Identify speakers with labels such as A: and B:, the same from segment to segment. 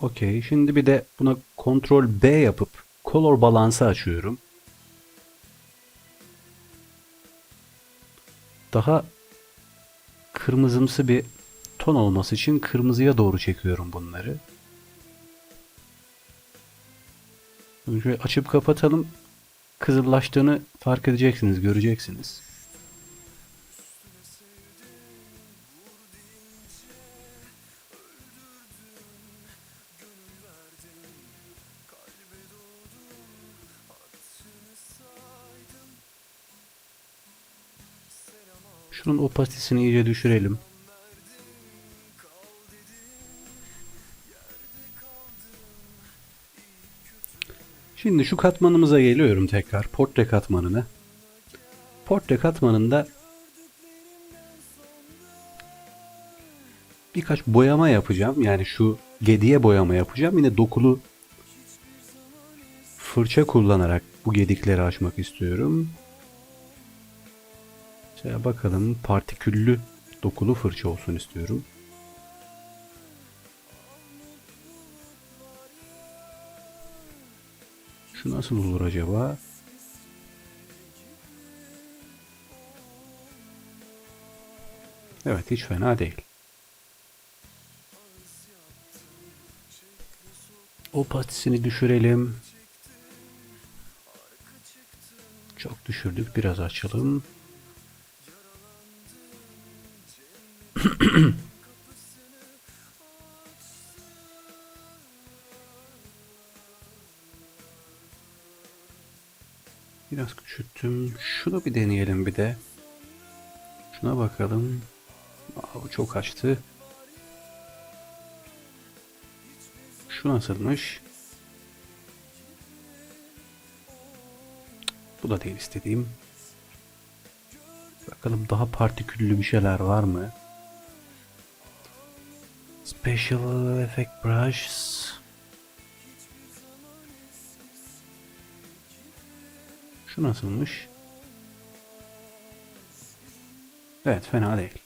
A: Okey. Şimdi bir de buna Ctrl B yapıp Color Balance'ı açıyorum. Daha kırmızımsı bir ton olması için kırmızıya doğru çekiyorum bunları. Önce açıp kapatalım. Kızıllaştığını fark edeceksiniz, göreceksiniz. Şunun opasitesini iyice düşürelim. Şimdi şu katmanımıza geliyorum tekrar. Portre katmanına. Portre katmanında birkaç boyama yapacağım. Yani şu gediye boyama yapacağım. Yine dokulu fırça kullanarak bu gedikleri açmak istiyorum. Şöyle bakalım partiküllü dokulu fırça olsun istiyorum. Şu nasıl olur acaba? Evet hiç fena değil. Opasitesini düşürelim. Çok düşürdük. Biraz açalım. Biraz küçülttüm. Şunu bir deneyelim bir de. Şuna bakalım. Aa, çok açtı. Şu nasılmış? Bu da değil istediğim. Bakalım daha partiküllü bir şeyler var mı? Special Effect Brushes. Şu nasılmış? Evet fena değil.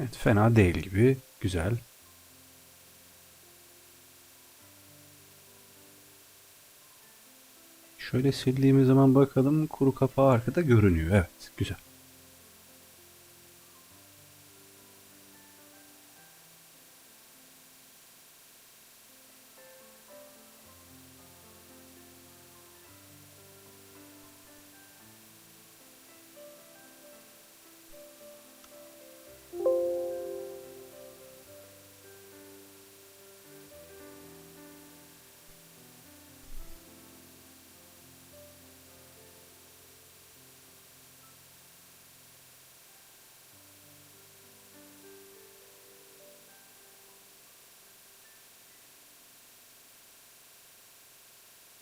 A: Evet fena değil gibi. Güzel. Şöyle sildiğimiz zaman bakalım kuru kapağı arkada görünüyor. Evet güzel.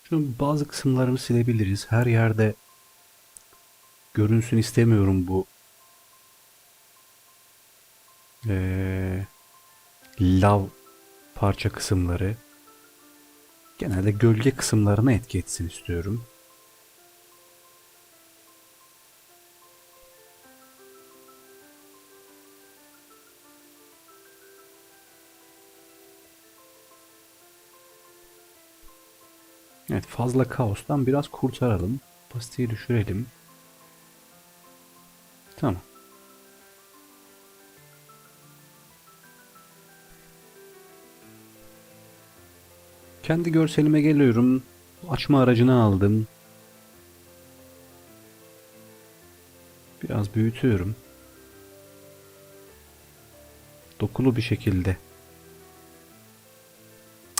A: Şunun bazı kısımlarını silebiliriz. Her yerde görünsün istemiyorum bu eee, lav parça kısımları. Genelde gölge kısımlarına etki etsin istiyorum. Evet fazla kaostan biraz kurtaralım. Kapasiteyi düşürelim. Tamam. Kendi görselime geliyorum. Açma aracını aldım. Biraz büyütüyorum. Dokulu bir şekilde.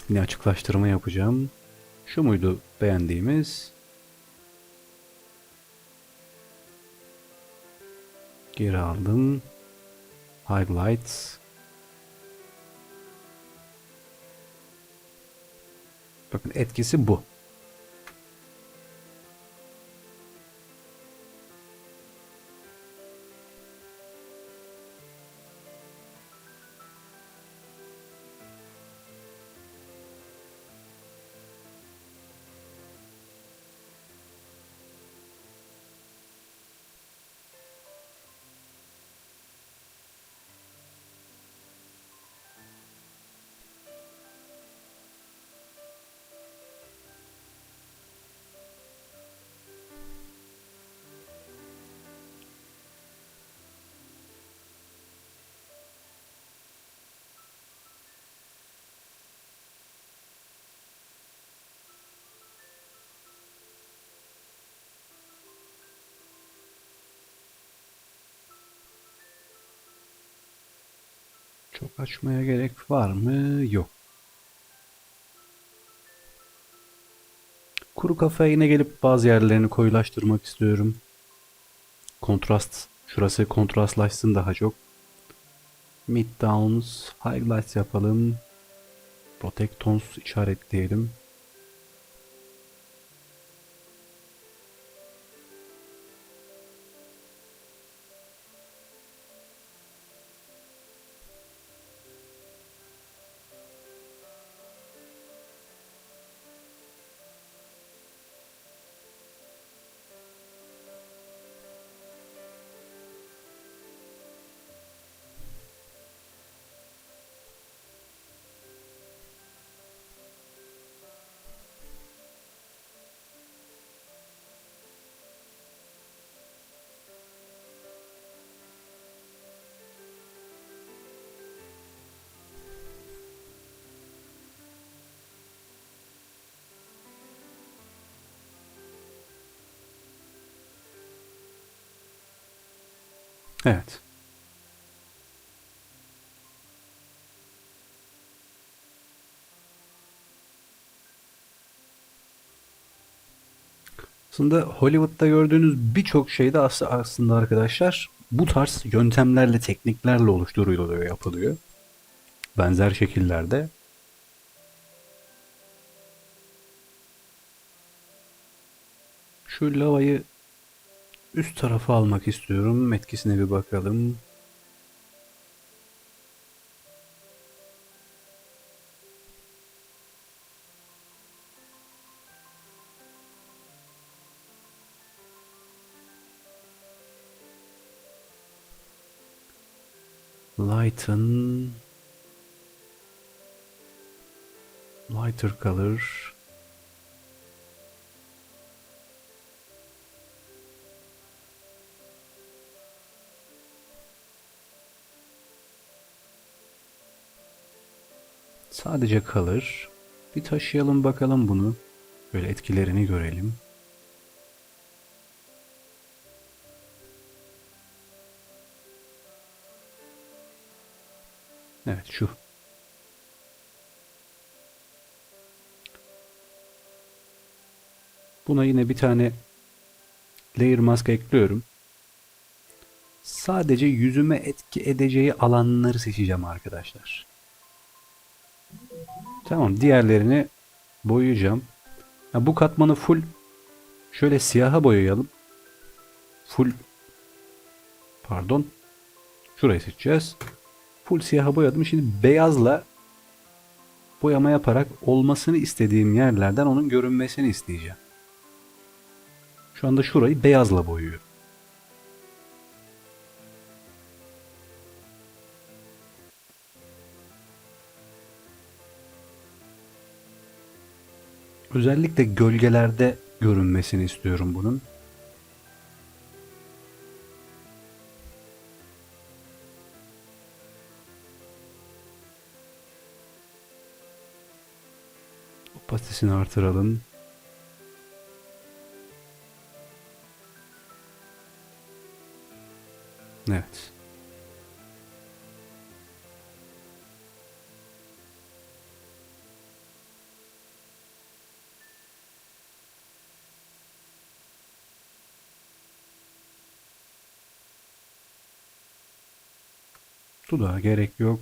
A: Yine açıklaştırma yapacağım. Şu muydu beğendiğimiz? Geri aldım. Highlights. Bakın etkisi bu. Çok açmaya gerek var mı? Yok. Kuru kafaya yine gelip bazı yerlerini koyulaştırmak istiyorum. Kontrast. Şurası kontrastlaşsın daha çok. Mid downs, highlights yapalım. Protect tones işaretleyelim. Evet. Aslında Hollywood'da gördüğünüz birçok şeyde as- aslında arkadaşlar bu tarz yöntemlerle, tekniklerle oluşturuluyor, yapılıyor. Benzer şekillerde. Şu lavayı üst tarafa almak istiyorum. Etkisine bir bakalım. Lighten Lighter color Sadece kalır. Bir taşıyalım bakalım bunu. Böyle etkilerini görelim. Evet şu. Buna yine bir tane layer mask ekliyorum. Sadece yüzüme etki edeceği alanları seçeceğim arkadaşlar. Tamam diğerlerini boyayacağım. Ha, bu katmanı full şöyle siyaha boyayalım. Full pardon. Şurayı seçeceğiz. Full siyaha boyadım. Şimdi beyazla boyama yaparak olmasını istediğim yerlerden onun görünmesini isteyeceğim. Şu anda şurayı beyazla boyuyorum. Özellikle gölgelerde görünmesini istiyorum bunun. Opasitesini artıralım. Evet. Dudağa gerek yok.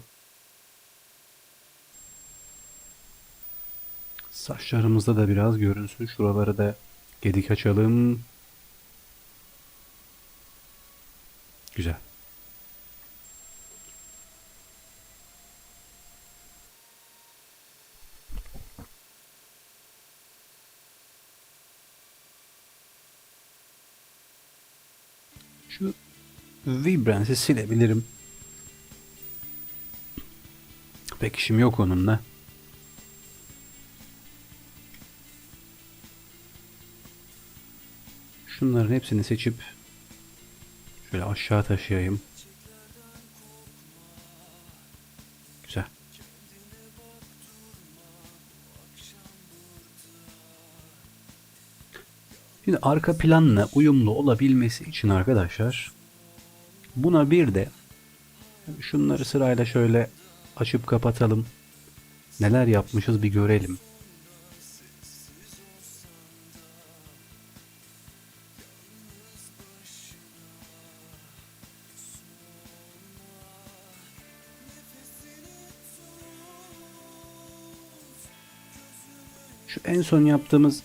A: Saçlarımızda da biraz görünsün. Şuraları da gedik açalım. Güzel. Şu Vibrance'i silebilirim. Pek işim yok onunla. Şunların hepsini seçip şöyle aşağı taşıyayım. Güzel. Şimdi arka planla uyumlu olabilmesi için arkadaşlar buna bir de şunları sırayla şöyle açıp kapatalım. Neler yapmışız bir görelim. Şu en son yaptığımız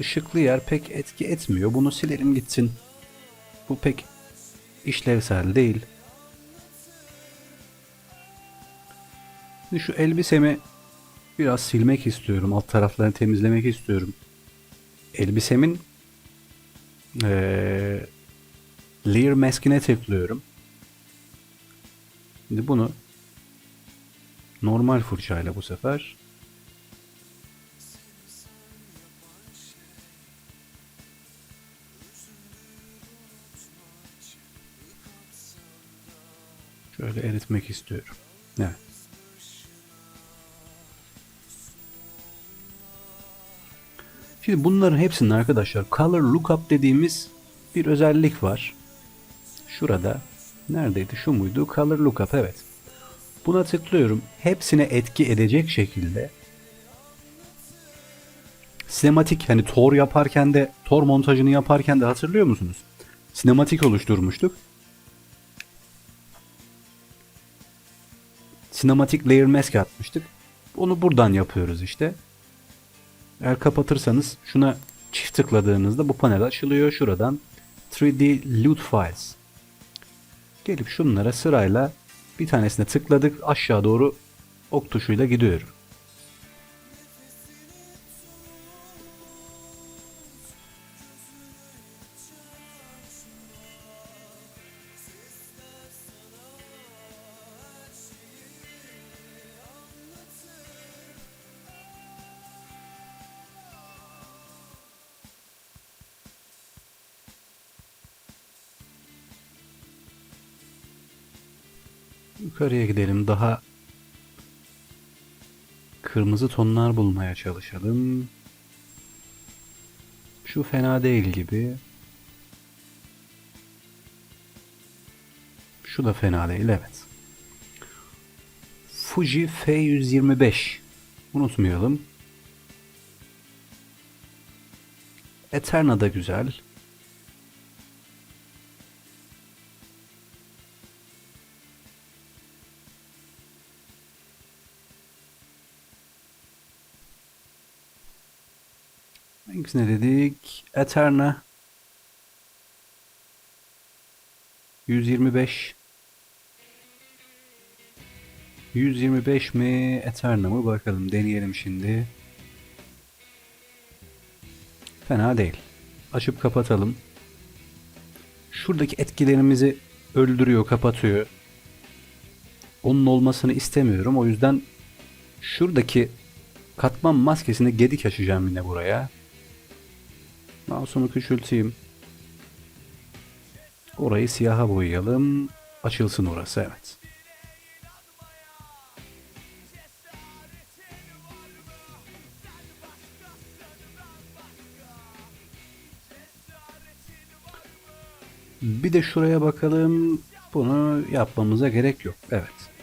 A: ışıklı yer pek etki etmiyor. Bunu silelim gitsin. Bu pek işlevsel değil. Şimdi şu elbisemi biraz silmek istiyorum. Alt taraflarını temizlemek istiyorum. Elbisemin eee Lear maskine tıklıyorum. Şimdi bunu normal fırçayla bu sefer şöyle eritmek istiyorum. Evet. Şimdi bunların hepsinin arkadaşlar color lookup dediğimiz bir özellik var. Şurada neredeydi şu muydu? Color lookup evet. Buna tıklıyorum. Hepsine etki edecek şekilde sinematik hani Tor yaparken de Tor montajını yaparken de hatırlıyor musunuz? Sinematik oluşturmuştuk. Sinematik layer mask atmıştık. Onu buradan yapıyoruz işte. Eğer kapatırsanız şuna çift tıkladığınızda bu panel açılıyor. Şuradan 3D Loot Files. Gelip şunlara sırayla bir tanesine tıkladık. Aşağı doğru ok tuşuyla gidiyorum. Yukarıya gidelim. Daha kırmızı tonlar bulmaya çalışalım. Şu fena değil gibi. Şu da fena değil evet. Fuji F125. Unutmayalım. Eterna da güzel. Hangisine dedik? Eterna 125 125 mi Eterna mı bakalım deneyelim şimdi. Fena değil. Açıp kapatalım. Şuradaki etkilerimizi öldürüyor, kapatıyor. Onun olmasını istemiyorum. O yüzden şuradaki Katman maskesini gedik açacağım yine buraya. Mouse'umu küçülteyim. Orayı siyaha boyayalım. Açılsın orası evet. Bir de şuraya bakalım. Bunu yapmamıza gerek yok. Evet.